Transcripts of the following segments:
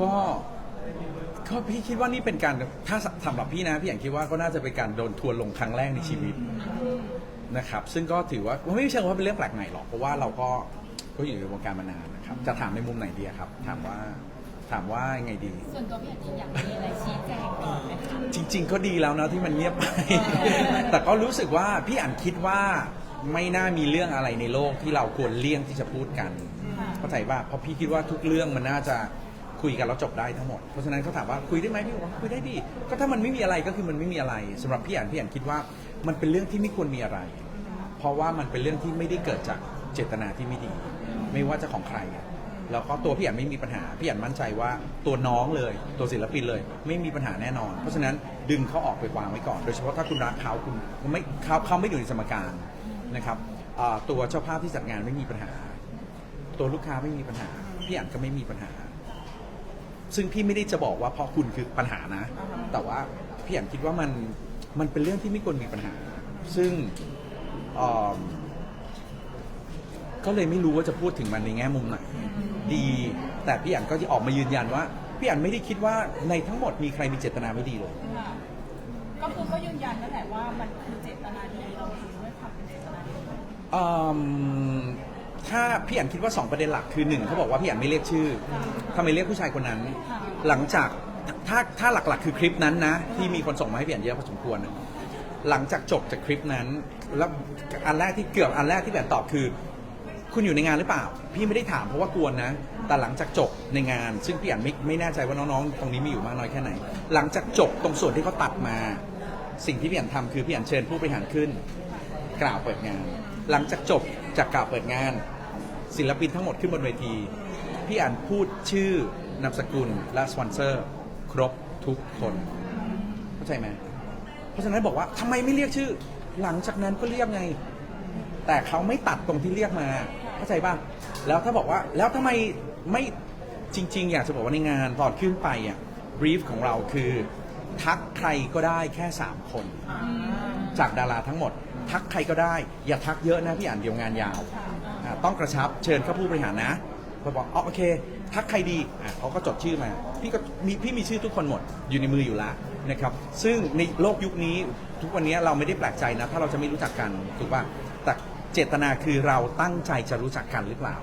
ก็ก็พี่คิดว่านี่เป็นการถ้าสำหรับพี่นะพี่อย่างคิดว่าก็น่าจะเป็นการโดนทัวร์ลงครั้งแรกในชีวิตนะครับ ซึ่งก็ถือว่าไม่เชิงว่าเป็นเรื่องแปลกใหม่หรอกเพราะว่าเราก็ก็อยู่ในวงการมานานนะครับ จะถามในมุมไหนดีอะครับ ถามว่าถามว่ายังไงดี ส่วนตัวพี่อาทิตย์อยากมีอะไรชี้แจงก่อนไหมคะจริง ๆ ก็ดีแล้วนะที่มันเงียบไป แต่ก็รู้สึกว่าพี่อ่านคิดว่าไม่น่ามีเรื่องอะไรในโลกที่เราควรเลี่ยงที่จะพูดกันเข้าใจป่ะเพราะพี่คิดว่าทุกเรื่องมันน่าจะ คุยกันแล้วจบได้ทั้งหมด เพราะฉะนั้นเขาถามว่าคุยได้ไหมพี่บอกว่าคุยได้ดีก็ถ้ามันไม่มีอะไรก็คือมันไม่มีอะไรสำหรับพี่อ่านพี่อ่านคิดว่ามันเป็นเรื่องที่ไม่ควรมีอะไร เพราะว่ามันเป็นเรื่องที่ไม่ได้เกิดจากเจตนาที่ไม่ดี ไม่ว่าจะของใครแล้วก็ตัวพี่อ่านไม่มีปัญหาพี่อ่านมั่นใจว่าตัวน้องเลย ตัวศิลปินเลย ไม่มีปัญหาแน่นอน เพราะฉะนั้นดึงเขาออกไปวางไว้ก่อนโดยเฉพาะถ้าคุณรักเขาคุณไม่เขาเขาไม่อยู่ในสมการนะครับตัวเจ้าภาพที่จัดงานไม่มีปัญหา ตัวลูกค้าไม่มีปัญหาพี่อ่านก็ไม่มีปัญหา ซึ่งพี่ไม่ได้จะบอกว่าเพราะคุณคือปัญหานะ แต่ว่าพี่อ่านคิดว่ามันมันเป็นเรื่องที่ไม่ควรมีปัญหา ซึ่งเอิ่มก็เลยไม่รู้ว่าจะพูดถึงมันในแง่มุมไหนดี แต่พี่อ่านก็จะออกมายืนยันว่าพี่อ่านไม่ได้คิดว่าในทั้งหมดมีใครมีเจตนาไม่ดีเลยค่ะก็คือก็ยืนยันนั่นแหละว่ามันคือเจตนาดีเราทำด้วยความเป็นเจตนาดีเอิ่ม ถ้าพี่อ่านคิดว่าสองประเด็นหลักคือหนึ่งเขาบอกว่าพี่อ่านไม่เรียกชื่อทำไมเรียกผู้ชายคนนั้น หลังจากถ้าถ้าหลักๆ คือคลิปนั้นนะ ที่มีคนส่งมาให้พี่อ่านเยอะพอสมควรนะหลังจากจบจากคลิปนั้น แล้วอันแรกที่เกือบอันแรกที่พี่อ่านตอบคือ คุณอยู่ในงานหรือเปล่า พี่ไม่ได้ถามเพราะว่ากวนนะ แต่หลังจากจบในงาน ซึ่งพี่อ่านไม่ไม่แน่ใจว่าน้องๆ ตรงนี้มีอยู่มากน้อยแค่ไหน หลังจากจบตรงส่วนที่เขาตัดมา สิ่งที่พี่อ่านทำคือพี่อ่านเชิญผู้บริหารขึ้น กล่าวเปิดงาน หลังจากจบจากกล่าวเปิดงาน ศิลปินทั้งหมดขึ้นบนเวที พี่อ่านพูดชื่อนามสกุลและสปอนเซอร์ ครบทุกคน เข้าใจไหมเพราะฉะนั้นบอกว่าทำไมไม่เรียกชื่อ หลังจากนั้นก็เรียกไง แต่เขาไม่ตัดตรงที่เรียกมา เข้าใจป่ะแล้วถ้าบอกว่าแล้วทำไมไม่จริง ๆ อยากจะบอกว่าในงานตอนขึ้นไปอะบรีฟของเราคือทักใครก็ได้แค่ 3 คน จากดาราทั้งหมด ทักใครก็ได้ อย่าทักเยอะนะพี่อ่านเดี๋ยวงานยาวอ่า ต้องกระชับเชิญเข้าผู้บริหารนะพอบอกอ๋อโอเค ทักใครดีอะเขาก็จดชื่อมา พี่ก็มีพี่มีชื่อทุกคนหมดอยู่ในมืออยู่ล้วนะครับ ซึ่งในโลกยุคนี้ทุกวันนี้เราไม่ได้แปลกใจนะ ถ้าเราจะไม่รู้จักกันถูกป่ะแต่เจตนาคือเราตั้งใจจะรู้จักกันหรือเปล่า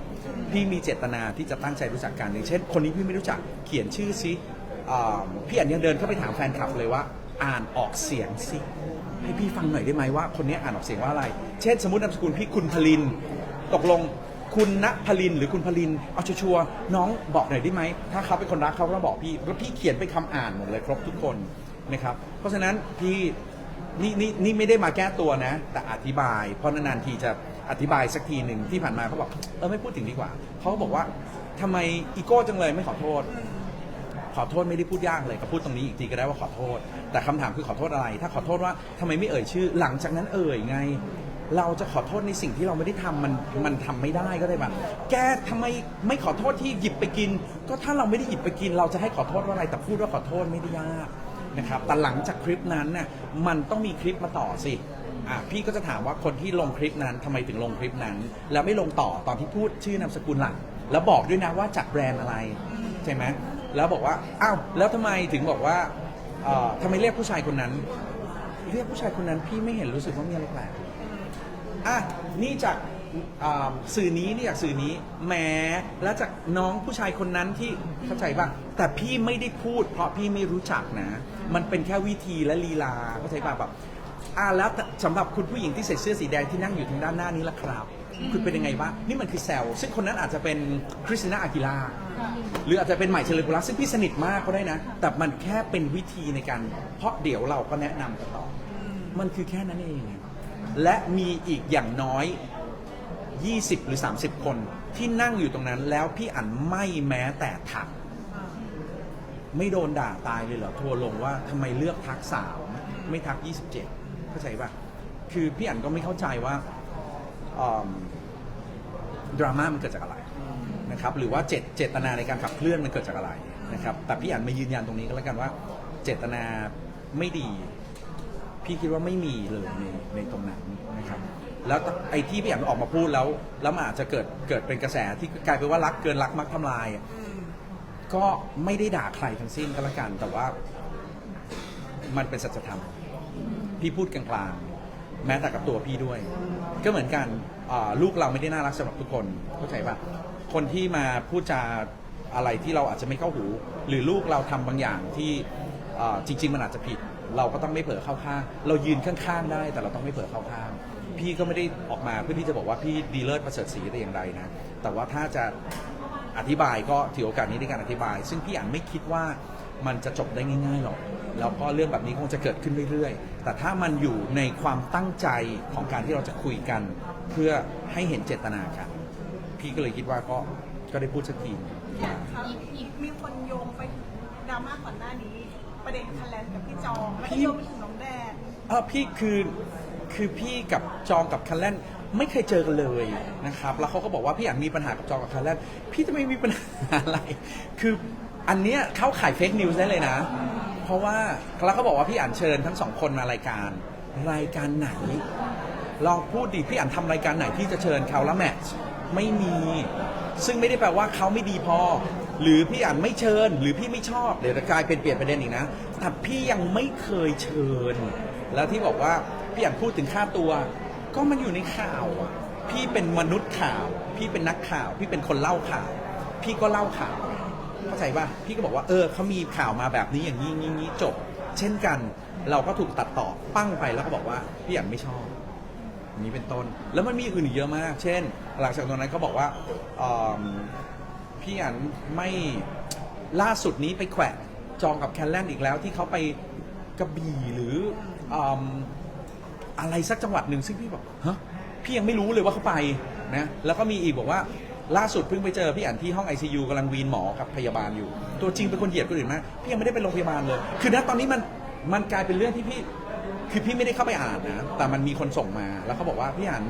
พี่มีเจตนาที่จะตั้งใจรู้จักกันอย่างเช่น คนนี้พี่ไม่รู้จักเขียนชื่อซิพี่อันยังเดินเข้าไปถามแฟนคลับเลยว่าอ่านออกเสียงซิให้พี่ฟังหน่อยได้ไหมว่า คนนี้อ่านออกเสียงว่าอะไร เช่น สมมตินามสกุลพี่คุณพลิน ตกลงคุณณพลินหรือคุณพลินเอาชัวร์ๆน้องบอกหน่อยได้ไหม ถ้าเขาเป็นคนรักเขาก็ต้องบอกพี่แล้วพี่เขียนเป็นคำอ่านหมดเลยครบทุกคนนะครับ เพราะฉะนั้นพี่นี่นี่นี่ไม่ได้มาแก้ตัวนะ แต่อธิบาย เพราะนานๆทีจะอธิบายสักทีหนึ่งที่ผ่านมาเขาบอกเออไม่พูดถึงดีกว่าเขาก็บอกว่าทำไมอีโก้จังเลยไม่ขอโทษ ขอโทษไม่ได้พูดยากเลยก็พูดตรงนี้อีกทีก็ได้ว่าขอโทษ แต่คำถามคือขอโทษอะไร ถ้าขอโทษว่าทำไมไม่เอ่ยชื่อ หลังจากนั้นเอ่ยไง เราจะขอโทษในสิ่งที่เราไม่ได้ทำมันมันทำไม่ได้ก็ได้แบบแกทำไมไม่ขอโทษที่หยิบไปกิน ก็ถ้าเราไม่ได้หยิบไปกิน เราจะให้ขอโทษว่าอะไรแต่พูดว่าขอโทษไม่ได้ยากนะครับแต่หลังจากคลิปนั้นน่ะมันต้องมีคลิปมาต่อสิอะพี่ก็จะถามว่าคนที่ลงคลิปนั้นทำไมถึงลงคลิปนั้น แล้วไม่ลงต่อตอนที่พูดชื่อนามสกุลหลักแล้วบอกด้วยนะว่าจากแบรนด์อะไรใช่ไหมแล้วบอกว่าอ้าวแล้วทำไมถึงบอกว่าเอ่อทำไมเรียกผู้ชายคนนั้น เรียกผู้ชายคนนั้นพี่ไม่เห็นรู้สึกว่ามีอะไรแปลก อะนี่จากอ่าสื่อนี้นี่จากสื่อนี้แหมแล้วจากน้องผู้ชายคนนั้นที่เข้าใจป่ะแต่พี่ไม่ได้พูด เพราะพี่ไม่รู้จักนะ มันเป็นแค่วิธีและลีลาเข้าใจป่ะแบบอะแล้วสำหรับคุณผู้หญิงที่ใส่เสื้อสีแดงที่นั่งอยู่ทางด้านหน้านี้ล่ะครับ คุณเป็นยังไงบ้างนี่มันคือแซลซึ่งคนนั้นอาจจะเป็นคริสติน่าอากิลาหรืออาจจะเป็นใหม่เชลิกุลัสซึ่งพี่สนิทมากก็ได้นะ แต่มันแค่เป็นวิธีในการเพราะเดี๋ยวเราก็แนะนำกันต่อ มันคือแค่นั้นเอง และมีอีกอย่างน้อย 20 หรือ 30 คนที่นั่งอยู่ตรงนั้นแล้วพี่อันไม่แม้แต่ทัก ไม่โดนด่าตายเลยเหรอทัวลงว่าทำไมเลือกทักสาวไม่ทัก 27 เข้าใจปะคือพี่อันก็ไม่เข้าใจว่าดราม่ามันเกิดจากอะไรนะครับหรือว่าเจตเจตนาในการขับเคลื่อนมันเกิดจากอะไรนะครับแต่พี่อันมายืนยันตรงนี้ก็แล้วกันว่า เจตนาไม่ดี พี่คิดว่าไม่มีเลยในในตรงนั้น แล้วไอ้ที่พี่อันออกมาพูดแล้ว แล้วมันอาจจะเกิดเกิดเป็นกระแสที่กลายเป็นว่ารักเกินรักมักทำลายอะก็ก็ไม่ได้ด่าใครทั้งสิ้นก็แล้วกัน แต่ว่า มันเป็นสัจธรรม พี่พูดกลางๆ แม้แต่กับตัวพี่ด้วย ก็เหมือนกันอ่าลูกเราไม่ได้น่ารักสำหรับทุกคนเข้าใจปะคนที่มาพูดจาอะไรที่เราอาจจะไม่เข้าหู หรือลูกเราทำบางอย่างที่อ่าจริง ๆ มันอาจจะผิด เราก็ต้องไม่เผลอเข้าข้าง เรายืนข้างๆได้ แต่เราต้องไม่เผลอเข้าข้าง พี่ก็ไม่ได้ออกมาเพื่อที่จะบอกว่าพี่ดีเลิศประเสริฐศรีแต่อย่างใดนะ แต่ว่าถ้าจะอธิบายก็ถือโอกาสนี้ในการอธิบาย ซึ่งพี่อ่านไม่คิดว่ามันจะจบได้ง่ายๆหรอก แล้วก็เรื่องแบบนี้คงจะเกิดขึ้นเรื่อยๆ แต่ถ้ามันอยู่ในความตั้งใจของการที่เราจะคุยกัน เพื่อให้เห็นเจตนากัน พี่ก็เลยคิดว่าก็ก็ได้พูดสักที อย่างครับมีคนโยงไปถึงดราม่าก่อนหน้านี้ ประเด็นคันแลนกับพี่จองแล้วก็โยงไปถึงน้องแดน เออพี่คือ คือพี่กับจองกับคันแลนไม่เคยเจอกันเลยนะครับ แล้วเขาก็บอกว่าพี่อยากมีปัญหากับจองกับคันแลนพี่จะไม่มีปัญหาอะไร คืออันเนี้ยเข้าขายเฟกนิวส์ได้เลยนะ เพราะว่าแล้วเขาบอกว่าพี่อ่านเชิญทั้งสองคนมารายการ รายการไหนลองพูดดิพี่อ่านทำรายการไหนที่จะเชิญเขาแล้วแมทช์ไม่มี ซึ่งไม่ได้แปลว่าเขาไม่ดีพอ หรือพี่อ่านไม่เชิญ หรือพี่ไม่ชอบเดี๋ยวจะกลายเป็นเปลี่ยนประเด็นอีกนะแต่พี่ยังไม่เคยเชิญ แล้วที่บอกว่า พี่อ่านพูดถึงค่าตัว ก็มันอยู่ในข่าวอะพี่เป็นมนุษย์ข่าว พี่เป็นนักข่าว พี่เป็นคนเล่าข่าว พี่ก็เล่าข่าวเข้าใจป่ะพี่ก็บอกว่าเออเขามีข่าวมาแบบนี้อย่างนี้นี้นี้จบ เช่นกัน เราก็ถูกตัดต่อปั้งไปแล้วก็บอกว่าพี่อ่านไม่ชอบนี้เป็นต้น แล้วมันมีอื่นอีกเยอะมาก เช่น หลังจากตรงนั้นเขาบอกว่าเอิ่มพี่อันไม่ล่าสุดนี้ไปแขวะจองกับแคนแลนอีกแล้วที่เขาไปกระบี่หรืออ อะไรสักจังหวัดหนึ่งซึ่งพี่บอกฮะพี่ยังไม่รู้เลยว่าเขาไปนะแล้วก็มีอีกบอกว่าล่าสุดเพิ่งไปเจอพี่อันที่ห้อง ICU กำลังวีนหมอกับพยาบาลอยู่ ตัวจริงเป็นคนเหยียดคนอื่นมากพี่ยังไม่ได้ไปโรงพยาบาลเลย คือณตอนนี้มันมันกลายเป็นเรื่องที่พี่คือพี่ไม่ได้เข้าไปอ่านนะ แต่มันมีคนส่งมาแล้วเขาบอกว่าพี่อัน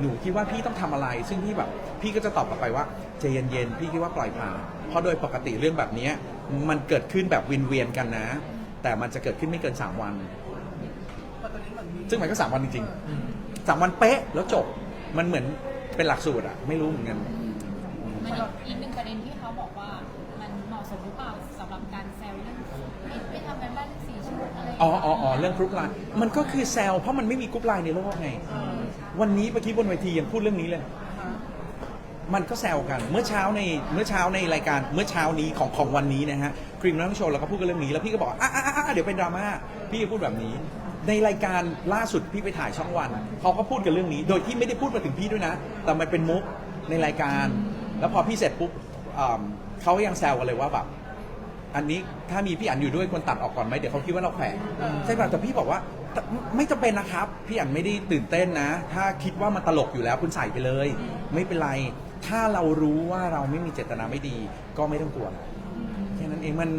หนูคิดว่าพี่ต้องทำอะไร ซึ่งพี่แบบพี่ก็จะตอบกลับไปว่าใจเย็นๆพี่คิดว่าปล่อยผ่านเพราะโดยปกติเรื่องแบบเนี้ยมันเกิดขึ้นแบบวินเวียนกันนะ แต่มันจะเกิดขึ้นไม่เกิน 3 วัน ซึ่งมันก็3วันจริงๆ3วันเป๊ะแล้วจบมันเหมือนเป็นหลักสูตรอะไม่รู้เหมือนกัน มันอีกอีกหนึ่งประเด็นที่เขาบอกว่ามันเหมาะสมหรือเปล่าสำหรับการแซวเรื่องไม่ไม่ทำกันบ้านเรื่องสีชุดอะไรอ๋ออ๋ออ๋อเรื่องกรุ๊ปไลน์มันก็คือแซลเพราะมันไม่มีกรุ๊ปไลน์ในโลกไง วันนี้เมื่อกี้บนเวทียังพูดเรื่องนี้เลย มันก็แซวกัน เมื่อเช้าในเมื่อเช้าในรายการเมื่อเช้านี้ของของวันนี้นะฮะครีมนั่งโชว์เราก็พูดกันเรื่องนี้แล้วพี่ก็บอกว่าอะอะอะอะเดี๋ยวเป็นดราม่าพี่ก็พูดแบบนี้ ในรายการล่าสุดพี่ไปถ่ายช่องวันเขาก็พูดกันเรื่องนี้ โดยที่ไม่ได้พูดมาถึงพี่ด้วยนะ แต่มันเป็นมุกในรายการ แล้วพอพี่เสร็จปุ๊บอ่าเขายังแซวกันเลยว่าแบบอันนี้ถ้ามีพี่อันอยู่ด้วยควรตัดออกก่อนไหมเดี๋ยวเขาคิดว่าเราแขวะใช่ป่ะแต่พี่บอกว่าแต่ไม่จำเป็นนะครับ พี่อันไม่ได้ตื่นเต้นนะ ถ้าคิดว่ามันตลกอยู่แล้วคุณใส่ไปเลย ไม่เป็นไร ถ้าเรารู้ว่าเราไม่มีเจตนาไม่ดี ก็ไม่ต้องกลัวแค่นั้นเองมัน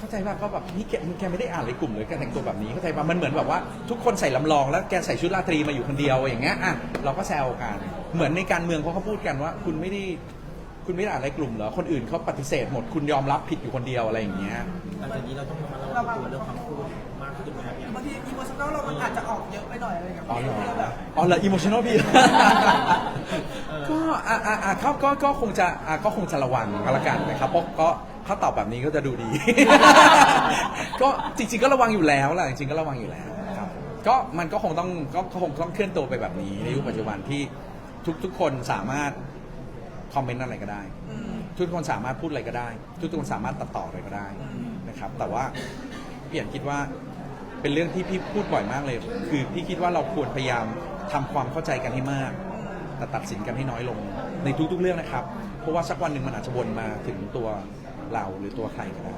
เข้าใจป่ะก็แบบนี่แกแกไม่ได้อ่านเลยกลุ่มเลยแกแต่งตัวแบบนี้เข้าใจป่ะมันเหมือนแบบว่าทุกคนใส่ลำลองแล้วแกใส่ชุดราตรีมาอยู่คนเดียวอย่างเงี้ยอะเราก็แซวกัน เหมือนในการเมืองเขาเขาพูดกันว่า คุณไม่ได้คุณไม่ได้อ่านอะไรกลุ่มเหรอคนอื่นเขาปฏิเสธหมดคุณยอมรับผิดอยู่คนเดียวอะไรอย่างเงี้ย หลังจากนี้เราต้องระมัดระวังตัวเรื่องคำพูด นอลเรามันอาจจะออกเยอะไปหน่อยอะไรอย่างเงี้ยอ๋อเหรอเราแบบอ๋อเหรออิโมชันอลพี่ ก็อะอะอะเขาก็ก็คงจะอะก็คงจะระวังก็แล้วกันนะครับเพราะก็ถ้าตอบแบบนี้ก็จะดูดี ก็จริง ๆ ก็ระวังอยู่แล้วแหละจริงๆก็ระวังอยู่แล้วครับก็มันก็คงต้องก็ก็คงต้องเคลื่อนตัวไปแบบนี้ในยุคปัจจุบันที่ทุกทุกคนสามารถคอมเมนต์อะไรก็ได้ อืม ทุกคนสามารถพูดอะไรก็ได้ ทุกคนสามารถตัดต่ออะไรก็ได้นะครับ แต่ว่าพี่อยากคิดว่า เป็นเรื่องที่พี่พูดบ่อยมากเลย คือพี่คิดว่าเราควรพยายามทำความเข้าใจกันให้มาก แต่ตัดสินกันให้น้อยลง ในทุกๆเรื่องนะครับ เพราะว่าสักวันหนึ่งมันอาจจะวนมาถึงตัวเราหรือตัวใครก็ได้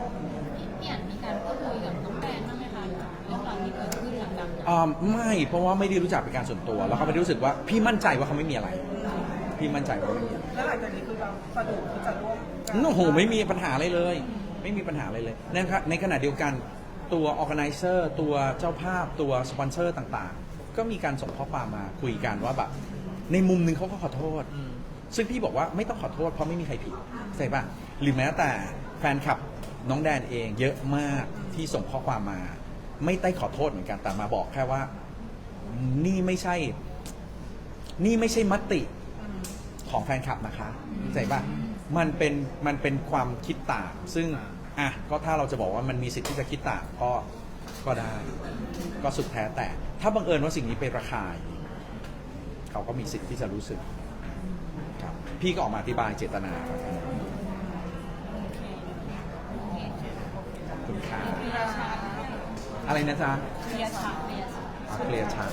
พี่อันมีการพูดคุยกับน้องแดนบ้างไหมคะเรื่องราวที่เกิดขึ้นหลังจากนั้นอ่าไม่เพราะว่าไม่ได้รู้จักเป็นการส่วนตัว แล้วก็ไม่ได้รู้สึกว่าพี่มั่นใจว่าเขาไม่มีอะไร พี่มั่นใจว่าไม่มีอะไรแล้วหลังจากนี้คือเราสะดวกที่จะร่วมกันโอ้โหไม่มีปัญหาอะไรเลย ไม่มีปัญหาอะไรเลยนะครับในขณะเดียวกัน ตัว organizer ตัวเจ้าภาพตัวสปอนเซอร์ต่างๆ ก็มีการส่งข้อความมาคุยกันว่าแบบในมุมหนึ่งเขาก็ขอโทษ ซึ่งพี่บอกว่าไม่ต้องขอโทษเพราะไม่มีใครผิดใช่ปะหรือแม้แต่แฟนคลับน้องแดนเองเยอะมากที่ส่งข้อความมา ไม่ได้ขอโทษเหมือนกันแต่มาบอกแค่ว่า นี่ไม่ใช่ นี่ไม่ใช่มติของแฟนคลับนะคะเข้าใจป่ะมันเป็นมันเป็นความคิดต่างซึ่ง อะก็ถ้าเราจะบอกว่ามันมีสิทธิ์ที่จะคิดต่างก็ก็ได้ ก็สุดแท้แต่ ถ้าบังเอิญว่าสิ่งนี้เป็นราคายเขาก็มีสิทธิ์ที่จะรู้สึกครับพี่ก็ออกมาอธิบายเจตนาครับขอบคุณครับเคลียร์ชัดอะไรนะจ๊ะเคลียร์ชัดเคลียร์ชัดอะเคลียร์ชัด